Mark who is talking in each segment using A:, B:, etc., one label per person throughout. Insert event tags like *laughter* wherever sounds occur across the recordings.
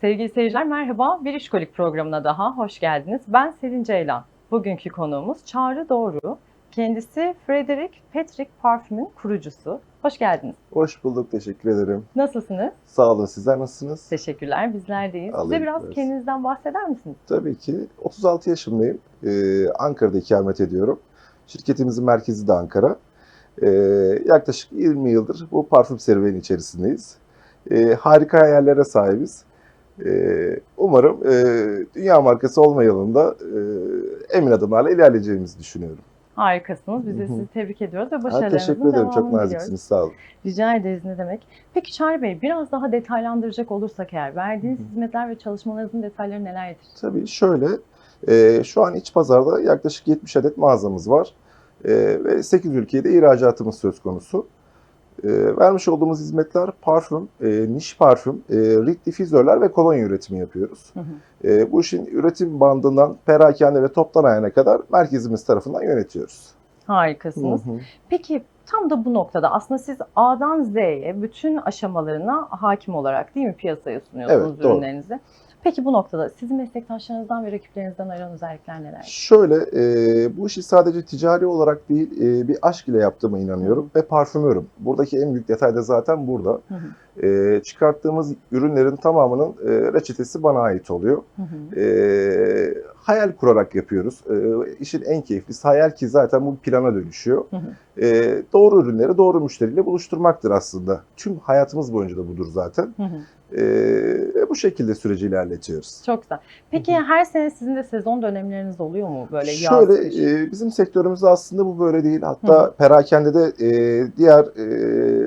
A: Sevgili seyirciler merhaba. Bir İşkolik programına daha hoş geldiniz. Ben Selin Ceylan. Bugünkü konuğumuz Çağrı Doğru. Kendisi Frederick Patrick Parfüm'ün kurucusu. Hoş geldiniz.
B: Hoş bulduk, teşekkür ederim.
A: Nasılsınız?
B: Sağ olun, sizler nasılsınız?
A: Teşekkürler, bizler deyiz.
B: Alayım
A: biraz
B: biraz.
A: kendinizden bahseder misiniz?
B: Tabii ki. 36 yaşındayım. Ee, Ankara'da ikamet ediyorum. Şirketimizin merkezi de Ankara. Ee, yaklaşık 20 yıldır bu parfüm serüveni içerisindeyiz. Ee, harika hayallere sahibiz. Ee, umarım e, dünya markası olma yolunda e, emin adımlarla ilerleyeceğimizi düşünüyorum.
A: Harikasınız. Biz de sizi tebrik ediyoruz ve başarılarınızın
B: teşekkür ederim, çok
A: devamını diliyoruz.
B: naziksiniz, sağ olun.
A: Rica ederiz ne demek. Peki Çağrı Bey biraz daha detaylandıracak olursak eğer verdiğiniz
B: Hı hı.
A: hizmetler ve çalışmalarınızın detayları nelerdir?
B: Tabii şöyle, e, şu an iç pazarda yaklaşık 70 adet mağazamız var E, ve 8 ülkeye de ihracatımız söz konusu. E, vermiş olduğumuz hizmetler parfüm, e, niş parfüm, e, rit difüzörler ve kolonya üretimi yapıyoruz.
A: Hı hı.
B: E, bu işin üretim bandından perakende ve toptan ayağına kadar merkezimiz tarafından yönetiyoruz.
A: Harikasınız.
B: Hı hı.
A: Peki tam da bu noktada aslında siz A'dan Z'ye bütün aşamalarına hakim olarak değil mi piyasaya sunuyorsunuz
B: Evet, doğru.
A: Peki bu noktada sizin meslektaşlarınızdan ve rakiplerinizden ayıran özellikler neler?
B: Şöyle, e, bu işi sadece ticari olarak değil, e, bir aşk ile yaptığıma inanıyorum ve parfümörüm. Buradaki en büyük detay da zaten burada.
A: Hı hı,
B: E, çıkarttığımız ürünlerin tamamının e, reçetesi bana ait oluyor.
A: hı hı.
B: E, hayal kurarak yapıyoruz. E, işin en keyiflisi hayal ki zaten bu plana dönüşüyor.
A: Hı hı.
B: E, doğru ürünleri doğru müşteriyle buluşturmaktır aslında. Tüm hayatımız boyunca da budur zaten.
A: Hı hı.
B: E, bu şekilde süreci ilerletiyoruz.
A: Çok güzel. Peki her sene sizin de sezon dönemleriniz oluyor mu? Böyle yaz,
B: Şöyle
A: kış?
B: e, bizim sektörümüzde aslında bu böyle değil. Hatta
A: Hı.
B: perakende de e, diğer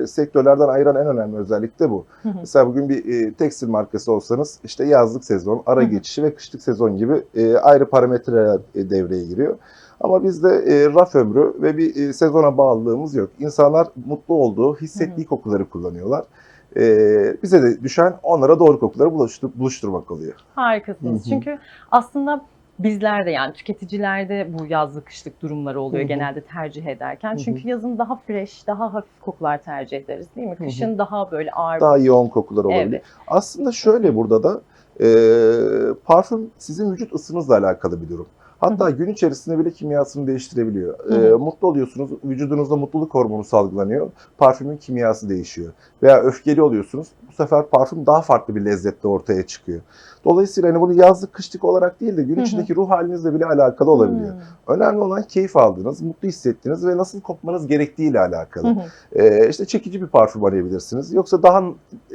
B: e, sektörlerden ayıran en önemli özellik de bu.
A: Hı hı.
B: Mesela bugün bir e, tekstil markası olsanız işte yazlık sezon, ara
A: Hı hı.
B: geçişi ve kışlık sezon gibi e, ayrı parametreler e, devreye giriyor. Ama bizde e, raf ömrü ve bir e, sezona bağlılığımız yok. İnsanlar mutlu olduğu, hissettiği kokuları kullanıyorlar. E, bize de düşen onlara doğru kokuları buluştur- buluşturmak oluyor.
A: Harikasınız.
B: Hı hı.
A: Çünkü aslında bizler de yani tüketicilerde bu yazlık kışlık durumları oluyor
B: Hı hı.
A: genelde tercih ederken.
B: Hı hı.
A: Çünkü yazın daha fresh, daha hafif kokular tercih ederiz değil mi? Kışın daha böyle ağır.
B: Daha yoğun kokular olabilir.
A: Evet.
B: Aslında şöyle burada da e, parfüm sizin vücut ısınızla alakalı bir durum. Hatta gün içerisinde bile kimyasını değiştirebiliyor.
A: Hı
B: E,
A: hı.
B: mutlu oluyorsunuz, vücudunuzda mutluluk hormonu salgılanıyor. Parfümün kimyası değişiyor. Veya öfkeli oluyorsunuz, bu sefer parfüm daha farklı bir lezzette ortaya çıkıyor. Dolayısıyla hani bunu yazlık, kışlık olarak değil de gün içindeki ruh halinizle bile alakalı olabiliyor. Önemli olan keyif aldığınız, mutlu hissettiğiniz ve nasıl kokmanız gerektiğiyle alakalı.
A: Hı hı.
B: Ee, işte çekici bir parfüm arayabilirsiniz. Yoksa daha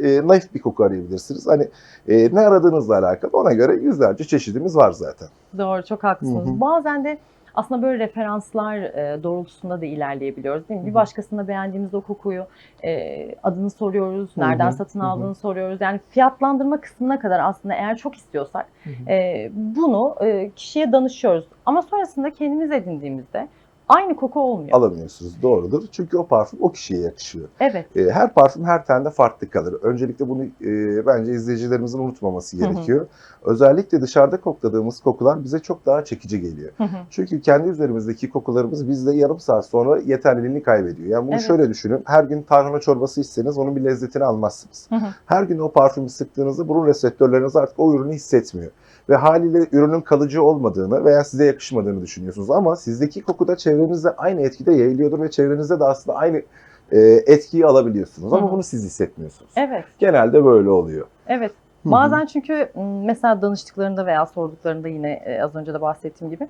B: e, naif bir koku arayabilirsiniz. Hani e, ne aradığınızla alakalı ona göre yüzlerce çeşidimiz var zaten.
A: Doğru, çok haklısınız. Bazen de aslında böyle referanslar e, doğrultusunda da ilerleyebiliyoruz değil mi?
B: Hı
A: Bir başkasında beğendiğimiz o kokuyu e, adını soruyoruz,
B: Hı hı,
A: nereden satın
B: hı hı.
A: aldığını soruyoruz. Yani fiyatlandırma kısmına kadar aslında eğer çok istiyorsak e, bunu e, kişiye danışıyoruz. Ama sonrasında kendimiz edindiğimizde aynı koku olmuyor.
B: Alamıyorsunuz doğrudur. Çünkü o parfüm o kişiye yakışıyor.
A: Evet.
B: E, her parfüm her tende farklı kalır. Öncelikle bunu e, bence izleyicilerimizin unutmaması
A: Hı hı.
B: gerekiyor. Özellikle dışarıda kokladığımız kokular bize çok daha çekici geliyor.
A: Hı hı.
B: Çünkü kendi üzerimizdeki kokularımız bizde yarım saat sonra yeterliliğini kaybediyor. Yani bunu
A: Evet.
B: şöyle düşünün. Her gün tarhana çorbası içseniz onun bir lezzetini almazsınız.
A: Hı hı.
B: Her gün o parfümü sıktığınızda burun reseptörleriniz artık o ürünü hissetmiyor. Ve haliyle ürünün kalıcı olmadığını veya size yakışmadığını düşünüyorsunuz. Ama sizdeki koku da çevrenizde aynı etkide yayılıyordur ve çevrenizde de aslında aynı e, etkiyi alabiliyorsunuz. Ama
A: Hı hı.
B: bunu siz hissetmiyorsunuz.
A: Evet.
B: Genelde böyle oluyor.
A: Evet.
B: Hı hı.
A: Bazen çünkü mesela danıştıklarında veya sorduklarında yine e, az önce de bahsettiğim gibi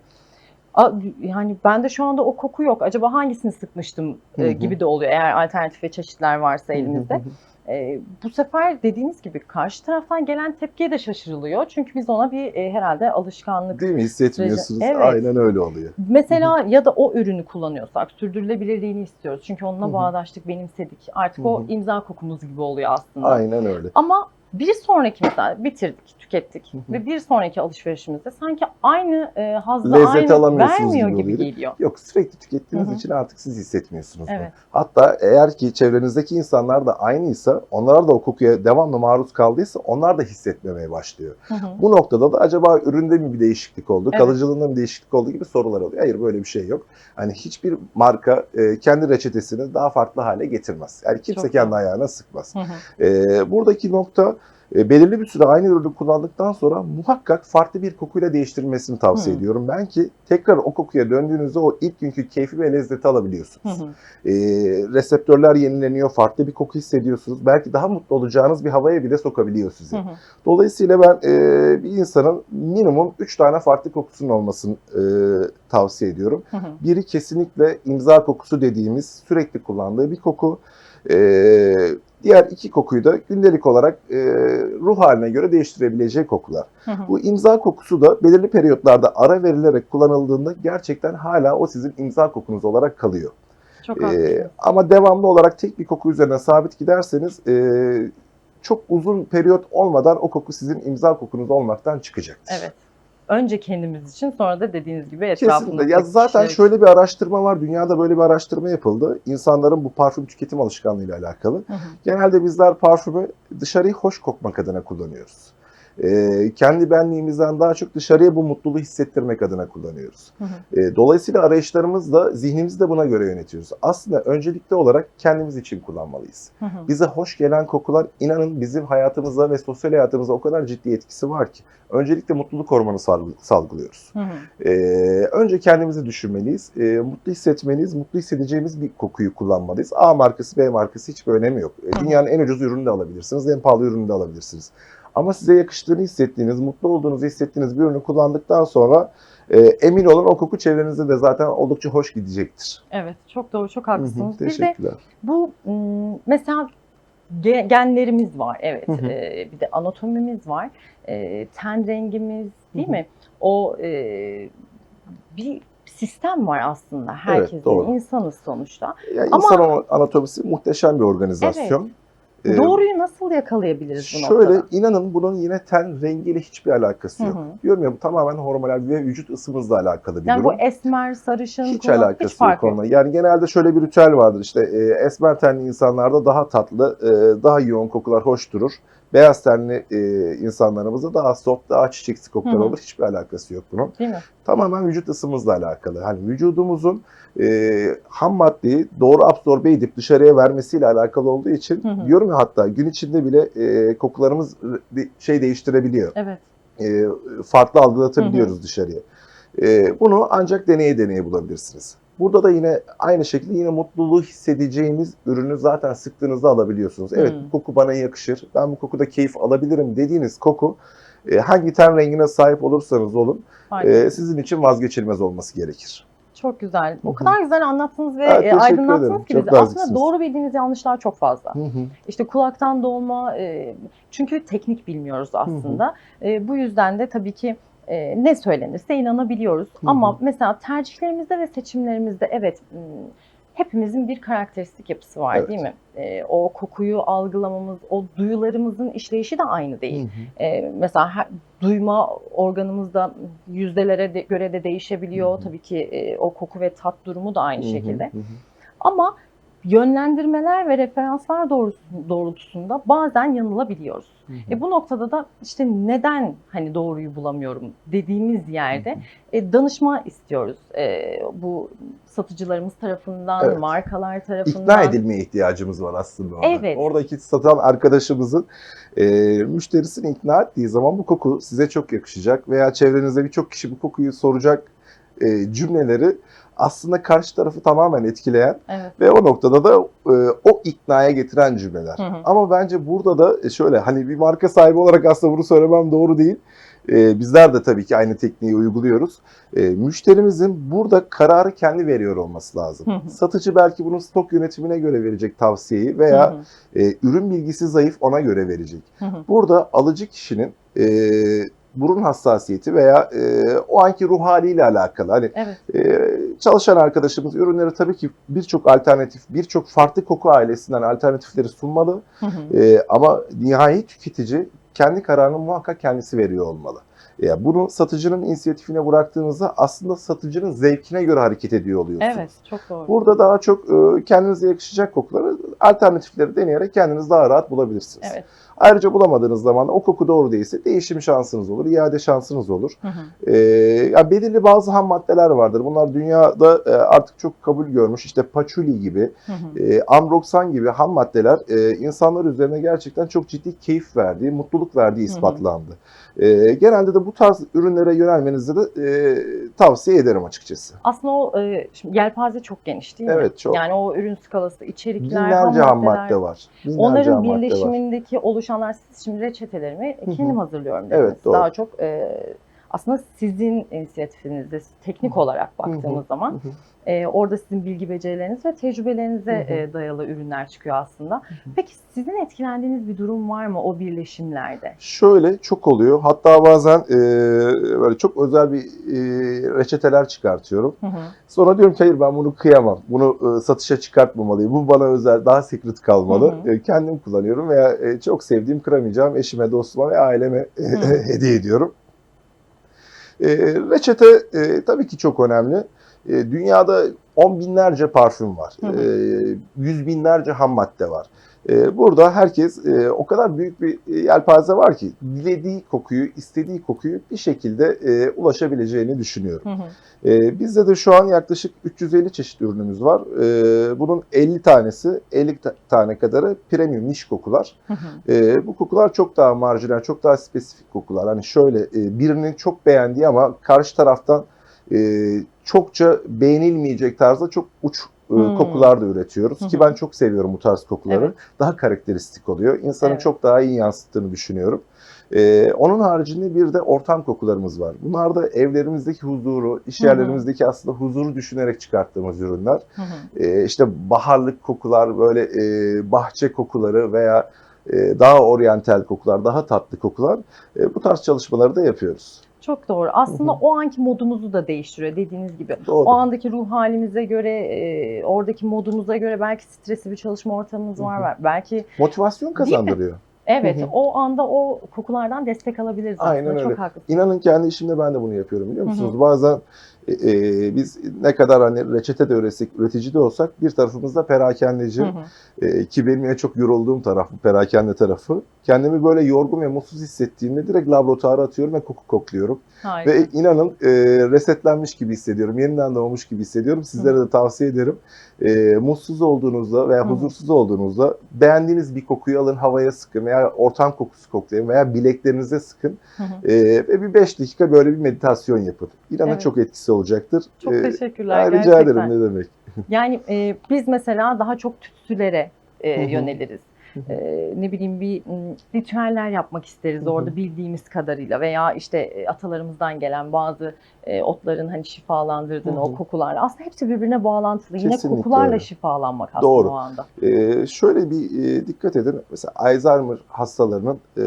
A: "A, yani bende şu anda o koku yok. Acaba hangisini sıkmıştım e,
B: Hı hı.
A: gibi de oluyor eğer alternatif ve çeşitler varsa elimizde.
B: hı.
A: E, bu sefer dediğiniz gibi karşı taraftan gelen tepkiye de şaşırılıyor. Çünkü biz ona bir e, herhalde alışkanlık
B: Değil mi? Hissetmiyorsunuz.
A: Evet.
B: Aynen öyle oluyor.
A: Mesela ya da o ürünü kullanıyorsak sürdürülebilirliğini istiyoruz. Çünkü onunla bağdaştık, benimsedik. Artık o imza kokumuz gibi oluyor aslında.
B: Aynen öyle.
A: Ama bir sonraki mesela bitirdik, tükettik
B: Hı hı.
A: ve bir sonraki alışverişimizde sanki aynı e, hazzı
B: Lezzet
A: aynı vermiyor
B: gibi
A: gibi geliyor.
B: Yok sürekli tükettiğiniz
A: Hı hı.
B: için artık siz hissetmiyorsunuz. bunu.
A: Evet.
B: Hatta eğer ki çevrenizdeki insanlar da aynıysa, onlar da o kokuya devamlı maruz kaldıysa onlar da hissetmemeye başlıyor.
A: Hı hı.
B: Bu noktada da acaba üründe mi bir değişiklik oldu,
A: Evet.
B: kalıcılığında mı değişiklik oldu gibi sorular oluyor. Hayır böyle bir şey yok. Hani hiçbir marka e, kendi reçetesini daha farklı hale getirmez. Yani kimse
A: Çok
B: kendi ayağına sıkmaz.
A: Hı hı.
B: E, buradaki nokta E, belirli bir süre aynı ürünü kullandıktan sonra muhakkak farklı bir kokuyla değiştirilmesini tavsiye
A: Hı.
B: ediyorum. Ben ki tekrar o kokuya döndüğünüzde o ilk günkü keyfi ve lezzeti alabiliyorsunuz.
A: hı.
B: E, reseptörler yenileniyor, farklı bir koku hissediyorsunuz. Belki daha mutlu olacağınız bir havaya bile sokabiliyor sizi.
A: Hı.
B: Dolayısıyla ben e, bir insanın minimum 3 tane farklı kokusunun olmasını e, tavsiye ediyorum.
A: Hı.
B: Biri kesinlikle imza kokusu dediğimiz sürekli kullandığı bir koku. E, diğer iki kokuyu da gündelik olarak e, ruh haline göre değiştirebileceği kokular.
A: Hı hı.
B: Bu imza kokusu da belirli periyotlarda ara verilerek kullanıldığında gerçekten hala o sizin imza kokunuz olarak kalıyor.
A: Çok
B: E,
A: haklısınız.
B: ama devamlı olarak tek bir koku üzerine sabit giderseniz e, çok uzun periyot olmadan o koku sizin imza kokunuz olmaktan çıkacaktır.
A: Evet. Önce kendimiz için sonra da dediğiniz gibi
B: Kesinlikle.
A: etrafımızdaki
B: Ya zaten
A: kişiler
B: şöyle bir araştırma var. Dünyada böyle bir araştırma yapıldı. İnsanların bu parfüm tüketim alışkanlığıyla alakalı.
A: Hı hı.
B: Genelde bizler parfümü dışarıyı hoş kokmak adına kullanıyoruz. Ee, kendi benliğimizden daha çok dışarıya bu mutluluğu hissettirmek adına kullanıyoruz.
A: Hı hı.
B: Ee, dolayısıyla arayışlarımız da zihnimizi de buna göre yönetiyoruz. Aslında öncelikli olarak kendimiz için kullanmalıyız.
A: Hı hı.
B: Bize hoş gelen kokular inanın bizim hayatımıza ve sosyal hayatımıza o kadar ciddi etkisi var ki. Öncelikle mutluluk hormonu salgı- salgılıyoruz.
A: Hı hı.
B: Ee, önce kendimizi düşünmeliyiz. Ee, mutlu hissetmeliyiz. Mutlu hissedeceğimiz bir kokuyu kullanmalıyız. A markası, B markası hiçbir önemi yok.
A: Hı.
B: Dünyanın en ucuz ürünü de alabilirsiniz, en pahalı ürünü de alabilirsiniz. Ama size yakıştığını hissettiğiniz, mutlu olduğunuzu hissettiğiniz bir ürünü kullandıktan sonra e, emin olun o koku çevrenizde de zaten oldukça hoş gidecektir.
A: Evet, çok doğru, çok
B: Hı hı,
A: haklısınız. Bir de
B: teşekkürler.
A: bu mesela ge- genlerimiz var, evet.
B: Hı hı.
A: Ee, bir de anatomimiz var. Ee, ten rengimiz, değil
B: Hı hı.
A: mi? O e, bir sistem var aslında. Herkesin
B: doğru.
A: insanız sonuçta.
B: Yani
A: Ama-
B: insan anatomisi muhteşem bir organizasyon. Ee,
A: Doğruyu nasıl yakalayabiliriz bu
B: Şöyle
A: noktada?
B: inanın bunun yine ten rengiyle hiçbir alakası yok.
A: Hı hı.
B: Diyorum ya bu tamamen hormonal ve vücut ısımızla alakalı bir
A: Yani
B: durum.
A: bu esmer, sarışın,
B: hiç
A: kullan-
B: alakası
A: hiç
B: yok. onunla. Yani genelde şöyle bir ritüel vardır işte e, esmer tenli insanlarda daha tatlı, e, daha yoğun kokular hoş durur. Beyaz tenli e, insanlarımızda daha soft, daha
A: Hı hı.
B: olur. Hiçbir alakası yok bunun.
A: Değil mi?
B: Tamamen vücut ısımızla alakalı. Hani vücudumuzun e, ham maddeyi doğru absorbe edip dışarıya vermesiyle alakalı olduğu için
A: Hı hı.
B: diyorum ya hatta gün içinde bile e, kokularımız de- şey değiştirebiliyor.
A: Evet.
B: E, farklı algılatabiliyoruz dışarıya. E, bunu ancak deneye deneye bulabilirsiniz. Burada da yine aynı şekilde yine mutluluğu hissedeceğiniz ürünü zaten sıktığınızda alabiliyorsunuz. Evet
A: Hmm.
B: bu koku bana yakışır, ben bu kokuda keyif alabilirim dediğiniz koku e, hangi ten rengine sahip olursanız olun
A: Aynen.
B: sizin için vazgeçilmez olması gerekir.
A: Çok güzel. O kadar güzel anlattınız ve
B: Evet,
A: aydınlattınız
B: ederim.
A: ki
B: Çok
A: bizi. Aslında doğru bildiğiniz yanlışlar çok fazla.
B: Hı hı.
A: İşte kulaktan dolma, e, çünkü teknik bilmiyoruz aslında. E, bu yüzden de tabii ki e, ne söylenirse inanabiliyoruz.
B: Hı hı.
A: Ama mesela tercihlerimizde ve seçimlerimizde evet hepimizin bir karakteristik yapısı var
B: Evet.
A: değil mi? E, o kokuyu algılamamız, o duyularımızın işleyişi de aynı değil.
B: Hı hı.
A: E, mesela her, duyma organımızda yüzdelere de, göre de değişebiliyor.
B: Hı hı.
A: Tabii ki e, o koku ve tat durumu da aynı
B: Hı hı,
A: şekilde.
B: hı hı.
A: Ama yönlendirmeler ve referanslar doğrultusunda bazen yanılabiliyoruz.
B: Hı hı.
A: E bu noktada da işte neden hani doğruyu bulamıyorum dediğimiz yerde
B: Hı hı.
A: e, danışma istiyoruz. E, bu satıcılarımız tarafından,
B: Evet.
A: markalar tarafından.
B: İkna edilmeye ihtiyacımız var aslında orada.
A: Evet.
B: Oradaki satan arkadaşımızın e, müşterisini ikna ettiği zaman bu koku size çok yakışacak veya çevrenizde birçok kişi bu kokuyu soracak e, cümleleri aslında karşı tarafı tamamen etkileyen
A: Evet.
B: ve o noktada da e, o iknaya getiren cümleler.
A: Hı hı.
B: Ama bence burada da şöyle hani bir marka sahibi olarak aslında bunu söylemem doğru değil. E, bizler de tabii ki aynı tekniği uyguluyoruz. E, müşterimizin burada kararı kendi veriyor olması lazım.
A: Hı hı.
B: Satıcı belki bunun stok yönetimine göre verecek tavsiyeyi
A: Hı
B: veya
A: hı.
B: e, ürün bilgisi zayıf ona göre verecek.
A: Hı hı.
B: Burada alıcı kişinin e, burun hassasiyeti veya e, o anki ruh haliyle alakalı. Hani
A: Evet.
B: ee, çalışan arkadaşımız ürünleri tabii ki birçok alternatif, birçok farklı koku ailesinden alternatifleri sunmalı.
A: Hı hı.
B: Ee, ama nihai tüketici kendi kararını muhakkak kendisi veriyor olmalı. Ya bunu satıcının inisiyatifine bıraktığınızda aslında satıcının zevkine göre hareket ediyor oluyorsunuz.
A: Evet, çok doğru.
B: Burada daha çok e, kendinize yakışacak kokuları, alternatifleri deneyerek kendiniz daha rahat bulabilirsiniz.
A: Evet.
B: Ayrıca bulamadığınız zaman o koku doğru değilse değişim şansınız olur, iade şansınız olur.
A: Hı hı.
B: Ee, ya belirli bazı ham maddeler vardır. Bunlar dünyada e, artık çok kabul görmüş. İşte patchouli gibi,
A: Hı hı.
B: e, amroksan gibi ham maddeler e, insanlar üzerine gerçekten çok ciddi keyif verdiği, mutluluk verdiği
A: Hı hı.
B: E, genelde de bu tarz ürünlere yönelmenizi de e, tavsiye ederim açıkçası.
A: Aslında o e, şimdi yelpaze çok geniş değil mi?
B: Evet, çok.
A: Yani o ürün skalası, içerikler,
B: Binlerce ham madde var. Binlerce
A: Onların
B: madde var.
A: birleşimindeki oluşanlar siz şimdi reçetelerimi kendim hazırlıyorum dediniz.
B: Evet, doğru.
A: Daha çok e, aslında sizin inisiyatifinizde teknik olarak baktığımız
B: Hı
A: zaman
B: hı.
A: e, orada sizin bilgi becerileriniz ve tecrübelerinize
B: Hı hı.
A: e, dayalı ürünler çıkıyor aslında. Peki sizin etkilendiğiniz bir durum var mı o birleşimlerde?
B: Şöyle çok oluyor. Hatta bazen e, böyle çok özel bir e, reçeteler çıkartıyorum.
A: Hı hı.
B: Sonra diyorum ki hayır ben bunu kıyamam. Bunu e, satışa çıkartmamalıyım. Bu bana özel, daha secret kalmalı.
A: Hı hı.
B: E, kendim kullanıyorum veya e, çok sevdiğim, kıramayacağım eşime, dostuma ve aileme e,
A: Hı. *laughs*
B: hediye ediyorum. E, reçete e, tabii ki çok önemli. E, dünyada on binlerce parfüm var.
A: Hı hı.
B: E, yüz binlerce ham madde var. E, burada herkes e, o kadar büyük bir e, yelpaze var ki dilediği kokuyu, istediği kokuyu bir şekilde e, ulaşabileceğini düşünüyorum.
A: Hı hı.
B: Ee, bizde de şu an yaklaşık 350 çeşit ürünümüz var. Ee, bunun 50 tanesi, 50 ta- tane kadarı premium niş kokular.
A: Hı hı.
B: Ee, bu kokular çok daha marjinal, çok daha spesifik kokular. Hani şöyle birinin çok beğendiği ama karşı taraftan çokça beğenilmeyecek tarzda çok uç
A: Hmm.
B: kokular da üretiyoruz. Ki ben çok seviyorum bu tarz kokuları.
A: Evet.
B: Daha karakteristik oluyor. İnsanı
A: Evet.
B: çok daha iyi yansıttığını düşünüyorum. Ee, onun haricinde bir de ortam kokularımız var. Bunlar da evlerimizdeki huzuru, iş yerlerimizdeki aslında huzuru düşünerek çıkarttığımız ürünler.
A: Hı hı.
B: Ee, işte baharlık kokular, böyle e, bahçe kokuları veya e, daha oryantal kokular, daha tatlı kokular. E, bu tarz çalışmaları da yapıyoruz.
A: Çok doğru. Aslında
B: Hı hı.
A: o anki modumuzu da değiştiriyor dediğiniz gibi.
B: Doğru.
A: O andaki ruh halimize göre, e, oradaki modumuza göre belki stresli bir çalışma ortamımız var.
B: Hı hı.
A: Belki
B: Motivasyon kazandırıyor.
A: Evet
B: Hı hı.
A: o anda o kokulardan destek alabiliriz aslında.
B: Aynen öyle.
A: Çok haklısın.
B: İnanın kendi işimde ben de bunu yapıyorum biliyor
A: Hı hı.
B: musunuz? Bazen e, e, biz ne kadar hani reçete de üretsek, üretici de olsak bir tarafımızda perakendeci.
A: Hı hı.
B: E, ki benim en çok yorulduğum taraf bu perakende tarafı. Kendimi böyle yorgun ve mutsuz hissettiğimde direkt laboratuvara atıyorum ve koku kokluyorum.
A: Harika.
B: Ve inanın e, resetlenmiş gibi hissediyorum. Yeniden doğmuş gibi hissediyorum. Sizlere de tavsiye ederim. E, mutsuz olduğunuzda veya
A: Hı.
B: huzursuz olduğunuzda beğendiğiniz bir kokuyu alın havaya sıkın veya ortam kokusu koklayın veya bileklerinize sıkın.
A: Hı hı.
B: E, ve bir 5 dakika böyle bir meditasyon yapın. İnanın
A: Evet.
B: çok etkisi olacaktır.
A: Çok
B: E,
A: teşekkürler
B: rica
A: gerçekten.
B: ederim ne demek.
A: Yani e, biz mesela daha çok tütsülere e, yöneliriz. E, ne bileyim bir ritüeller yapmak isteriz
B: Hı hı.
A: orada bildiğimiz kadarıyla veya işte atalarımızdan gelen bazı e, otların hani şifalandırdığını o kokularla aslında hepsi birbirine bağlantılı. Yine
B: Kesinlikle
A: kokularla
B: öyle.
A: şifalanmak aslında
B: Doğru.
A: o anda.
B: Ee, şöyle bir e, dikkat edin. Mesela Alzheimer hastalarının e,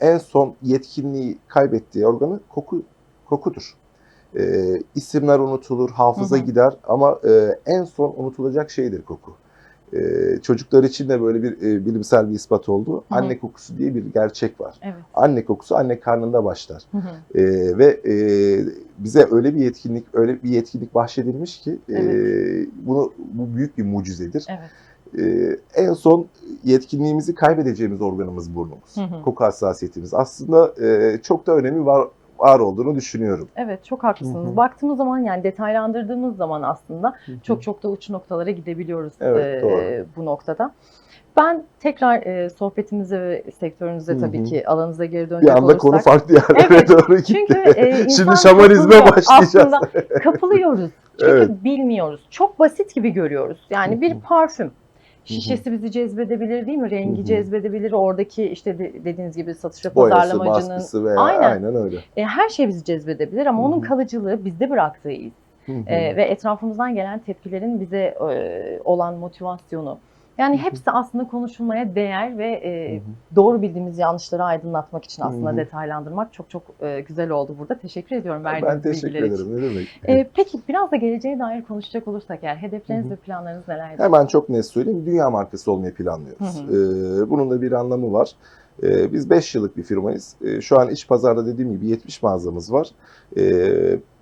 B: en son yetkinliği kaybettiği organı koku kokudur. E, isimler unutulur, hafıza
A: Hı hı.
B: gider ama e, en son unutulacak şeydir koku. E, çocuklar için de böyle bir e, bilimsel bir ispat oldu.
A: Hı hı.
B: Anne kokusu diye bir gerçek var.
A: Evet.
B: Anne kokusu anne karnında başlar.
A: Hı hı.
B: E, ve e, bize öyle bir yetkinlik, öyle bir yetkinlik bahşedilmiş ki e,
A: Evet.
B: bunu bu büyük bir mucizedir.
A: Evet.
B: Ee, en son yetkinliğimizi kaybedeceğimiz organımız burnumuz.
A: Hı hı.
B: Koku hassasiyetimiz. Aslında e, çok da önemi var var olduğunu düşünüyorum.
A: Evet çok haklısınız.
B: Hı hı.
A: Baktığımız zaman yani detaylandırdığımız zaman aslında çok çok da uç noktalara gidebiliyoruz
B: Evet,
A: e,
B: doğru.
A: bu noktada. Ben tekrar e, sohbetimize ve sektörünüze
B: Hı
A: tabii ki alanınıza geri
B: bir
A: dönecek
B: anda
A: olursak.
B: konu farklı yerlere
A: Evet,
B: doğru gitti.
A: Çünkü e, insan *laughs*
B: Şimdi şamanizme başlayacağız.
A: Aslında kapılıyoruz. *laughs* Çünkü
B: Evet.
A: bilmiyoruz. Çok basit gibi görüyoruz. Yani bir parfüm. Şişesi bizi cezbedebilir değil mi? Rengi
B: Hı hı.
A: cezbedebilir. Oradaki işte de- dediğiniz gibi satış ve pazarlamacının
B: baskısı veya
A: Aynen.
B: aynen, öyle.
A: e, her şey bizi cezbedebilir ama
B: Hı
A: onun kalıcılığı bizde bıraktığı iz.
B: Hı hı.
A: E, ve etrafımızdan gelen tepkilerin bize e, olan motivasyonu. Yani hepsi aslında konuşulmaya değer ve e, doğru bildiğimiz yanlışları aydınlatmak için aslında detaylandırmak çok çok e, güzel oldu burada. Teşekkür ediyorum
B: ben
A: verdiğiniz
B: teşekkür
A: bilgiler için.
B: ederim. Ne demek?
A: E, peki biraz da geleceğe dair konuşacak olursak eğer hedefleriniz ve planlarınız nelerdir?
B: Hemen çok net söyleyeyim. Dünya markası olmayı planlıyoruz. Ee, bunun da bir anlamı var. E, biz 5 yıllık bir firmayız. E, şu an iç pazarda dediğim gibi 70 mağazamız var. E,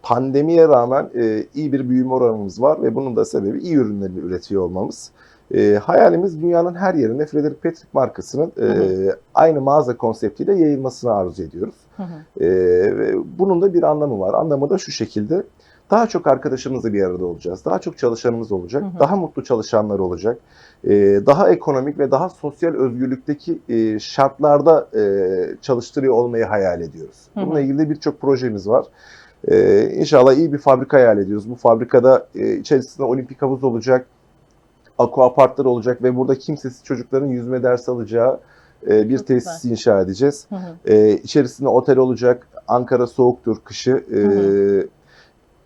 B: pandemiye rağmen e, iyi bir büyüme oranımız var ve bunun da sebebi iyi ürünleri üretiyor olmamız. E, hayalimiz dünyanın her yerinde Frederick Patrick markasının e,
A: Hı
B: aynı mağaza konseptiyle yayılmasını arzu ediyoruz.
A: Hı hı.
B: Ve bunun da bir anlamı var. Anlamı da şu şekilde. Daha çok arkadaşımızla bir arada olacağız. Daha çok çalışanımız olacak.
A: Hı hı.
B: Daha mutlu çalışanlar olacak. Ee, daha ekonomik ve daha sosyal özgürlükteki e, şartlarda e, çalıştırıyor olmayı hayal ediyoruz.
A: Hı hı.
B: Bununla ilgili birçok projemiz var. Ee, inşallah iyi bir fabrika hayal ediyoruz. Bu fabrikada e, içerisinde olimpik havuz olacak, aquaparklar olacak ve burada kimsesiz çocukların yüzme dersi alacağı e, bir
A: Çok
B: tesis inşa edeceğiz.
A: Hı hı.
B: Ee, içerisinde otel olacak. Ankara soğuktur kışı. Ee,
A: Hı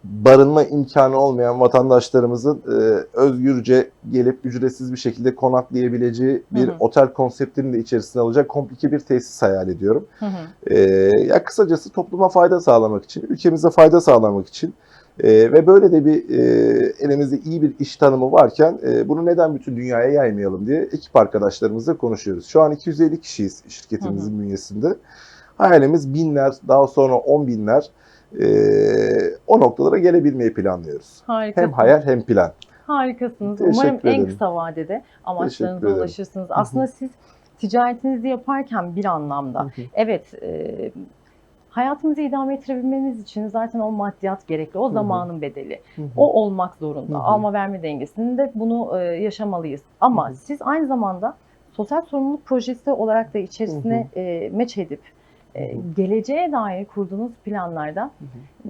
B: barınma imkanı olmayan vatandaşlarımızın e, özgürce gelip ücretsiz bir şekilde konaklayabileceği bir
A: Hı hı.
B: otel konseptini de içerisine alacak komplike bir tesis hayal ediyorum.
A: Hı hı.
B: Ee, ya kısacası topluma fayda sağlamak için, ülkemize fayda sağlamak için e, ve böyle de bir e, elimizde iyi bir iş tanımı varken e, bunu neden bütün dünyaya yaymayalım diye ekip arkadaşlarımızla konuşuyoruz. Şu an 250 kişiyiz şirketimizin bünyesinde. Hayalimiz binler, daha sonra on binler e, o noktalara gelebilmeyi planlıyoruz.
A: Harikasınız.
B: Hem hayal hem plan.
A: Harikasınız.
B: Teşekkür
A: Umarım en
B: ederim.
A: kısa vadede amaçlarınıza ulaşırsınız. Aslında siz ticaretinizi yaparken bir anlamda evet e, hayatınızı idame ettirebilmeniz için zaten o maddiyat gerekli. O zamanın bedeli. O olmak zorunda.
B: Hı hı.
A: Alma verme dengesinde bunu e, yaşamalıyız. Ama
B: Hı hı.
A: siz aynı zamanda sosyal sorumluluk projesi olarak da içerisine e, meç edip e, geleceğe dair kurduğunuz planlarda
B: hı.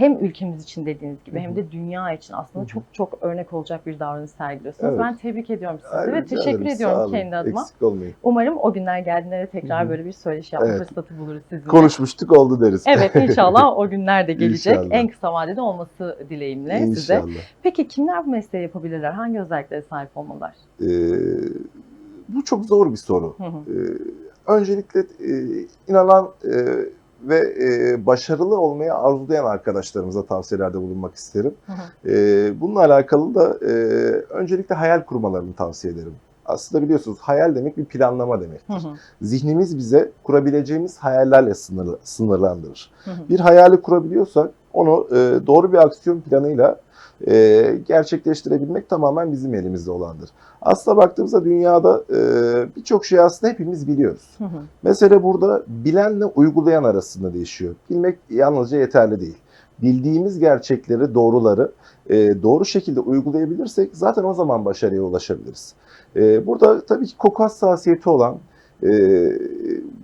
A: Hem ülkemiz için dediğiniz gibi hem de dünya için aslında çok çok örnek olacak bir davranış sergiliyorsunuz.
B: Evet.
A: Ben tebrik ediyorum sizi ve teşekkür
B: ederim.
A: Ediyorum
B: olun.
A: kendi adıma.
B: Eksik olmayın.
A: Umarım o günler geldiğinde de tekrar böyle bir söyleşi yapma
B: Evet.
A: fırsatı buluruz sizinle.
B: Konuşmuştuk oldu deriz.
A: Evet *laughs* inşallah o günler de gelecek.
B: İnşallah.
A: En kısa vadede olması dileğimle size.
B: İnşallah.
A: Peki kimler bu mesleği yapabilirler? Hangi özelliklere sahip olmalılar?
B: Ee, bu çok zor bir soru.
A: Hı hı.
B: Ee, öncelikle e, inanan e, ve e, başarılı olmayı arzulayan arkadaşlarımıza tavsiyelerde bulunmak isterim.
A: Hı hı.
B: Ee, bununla alakalı da e, öncelikle hayal kurmalarını tavsiye ederim. Aslında biliyorsunuz hayal demek bir planlama demek.
A: Hı hı.
B: Zihnimiz bize kurabileceğimiz hayallerle sınırlı, sınırlandırır.
A: Hı hı.
B: Bir hayali kurabiliyorsak onu e, doğru bir aksiyon planıyla e, gerçekleştirebilmek tamamen bizim elimizde olandır. Aslında baktığımızda dünyada e, birçok şey aslında hepimiz biliyoruz.
A: Hı hı.
B: Mesele burada bilenle uygulayan arasında değişiyor. Bilmek yalnızca yeterli değil. Bildiğimiz gerçekleri, doğruları e, doğru şekilde uygulayabilirsek zaten o zaman başarıya ulaşabiliriz. E, burada tabii ki koku hassasiyeti olan, e,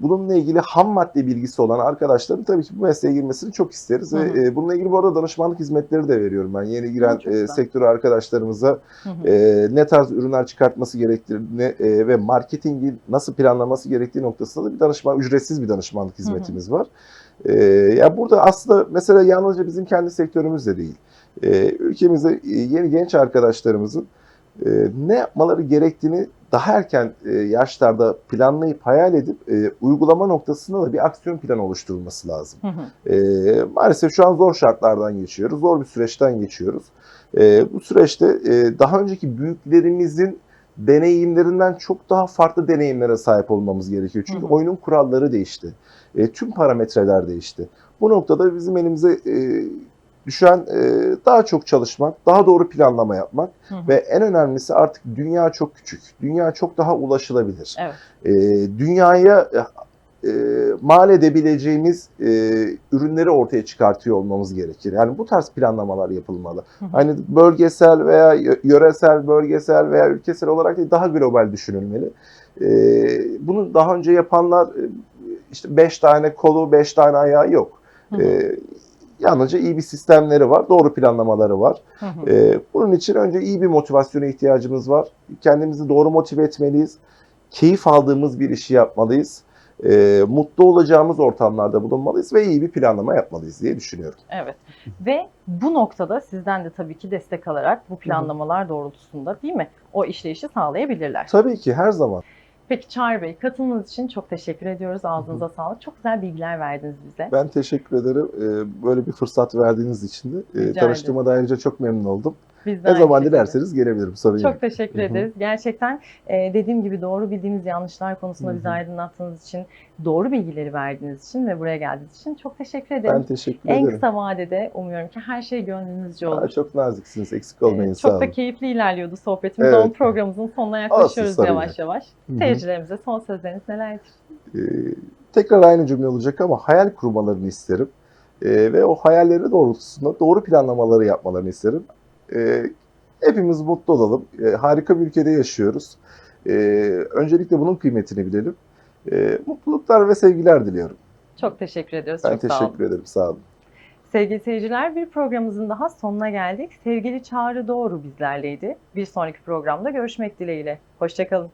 B: bununla ilgili ham madde bilgisi olan arkadaşların tabii ki bu mesleğe girmesini çok isteriz.
A: Hı hı.
B: Ve e, bununla ilgili bu arada danışmanlık hizmetleri de veriyorum ben. Yeni giren e,
A: güzel.
B: sektör arkadaşlarımıza
A: Hı hı.
B: e, ne tarz ürünler çıkartması gerektiğini e, ve marketingi nasıl planlaması gerektiği noktasında da bir danışman, ücretsiz bir danışmanlık hizmetimiz var. E, ya burada aslında mesela yalnızca bizim kendi sektörümüz de değil. E, ülkemizde e, yeni genç arkadaşlarımızın e, ne yapmaları gerektiğini daha erken e, yaşlarda planlayıp hayal edip e, uygulama noktasında da bir aksiyon planı oluşturulması lazım.
A: Hı hı.
B: E, maalesef şu an zor şartlardan geçiyoruz, zor bir süreçten geçiyoruz. E, bu süreçte e, daha önceki büyüklerimizin deneyimlerinden çok daha farklı deneyimlere sahip olmamız gerekiyor. Çünkü
A: Hı hı.
B: oyunun kuralları değişti. E, tüm parametreler değişti. Bu noktada bizim elimize e, düşen e, daha çok çalışmak, daha doğru planlama yapmak
A: Hı hı.
B: ve en önemlisi artık dünya çok küçük. Dünya çok daha ulaşılabilir.
A: Evet.
B: E, dünyaya e, mal edebileceğimiz e, ürünleri ortaya çıkartıyor olmamız gerekir. Yani bu tarz planlamalar yapılmalı.
A: Hı hı.
B: Hani bölgesel veya yö- yöresel, bölgesel veya ülkesel olarak değil daha global düşünülmeli. E, bunu daha önce yapanlar işte 5 tane kolu, 5 tane ayağı yok.
A: Hı hı.
B: E, yalnızca iyi bir sistemleri var, doğru planlamaları var.
A: Hı hı.
B: Ee, bunun için önce iyi bir motivasyona ihtiyacımız var. Kendimizi doğru motive etmeliyiz. Keyif aldığımız bir işi yapmalıyız. Ee, mutlu olacağımız ortamlarda bulunmalıyız ve iyi bir planlama yapmalıyız diye düşünüyorum.
A: Evet. Ve bu noktada sizden de tabii ki destek alarak bu planlamalar doğrultusunda değil mi? O işleyişi sağlayabilirler.
B: Tabii ki her zaman.
A: Peki Çağrı Bey katılımınız için çok teşekkür ediyoruz. Ağzınıza sağlık. Çok güzel bilgiler verdiniz bize.
B: Ben teşekkür ederim. Ee, böyle bir fırsat verdiğiniz için de. Ee,
A: Rica
B: tanıştığıma da ayrıca çok memnun oldum.
A: Biz
B: Ne zaman dilerseniz gelebilirim. Sorun yok.
A: Çok teşekkür
B: Hı hı.
A: ederiz. Gerçekten e, dediğim gibi doğru bildiğimiz yanlışlar konusunda bizi aydınlattığınız için, doğru bilgileri verdiğiniz için ve buraya geldiğiniz için çok teşekkür ederim.
B: Ben teşekkür
A: en
B: ederim.
A: kısa vadede umuyorum ki her şey gönlünüzce olur.
B: Aa, çok naziksiniz. Eksik olmayın.
A: Ee,
B: sağ
A: çok
B: olun.
A: da keyifli ilerliyordu sohbetimiz.
B: Evet.
A: Programımızın sonuna yaklaşıyoruz
B: sorun
A: yavaş
B: yok.
A: yavaş.
B: Hı hı.
A: Seyircilerimize son sözleriniz nelerdir?
B: Ee, tekrar aynı cümle olacak ama hayal kurmalarını isterim. Ee, ve o hayalleri doğrultusunda doğru planlamaları yapmalarını isterim. Ee, hepimiz mutlu olalım. Ee, harika bir ülkede yaşıyoruz. Ee, öncelikle bunun kıymetini bilelim. Ee, mutluluklar ve sevgiler diliyorum.
A: Çok teşekkür ediyoruz.
B: Ben
A: çok
B: teşekkür ederim. Sağ olun.
A: Sevgili seyirciler bir programımızın daha sonuna geldik. Sevgili Çağrı Doğru bizlerleydi. Bir sonraki programda görüşmek dileğiyle. Hoşçakalın.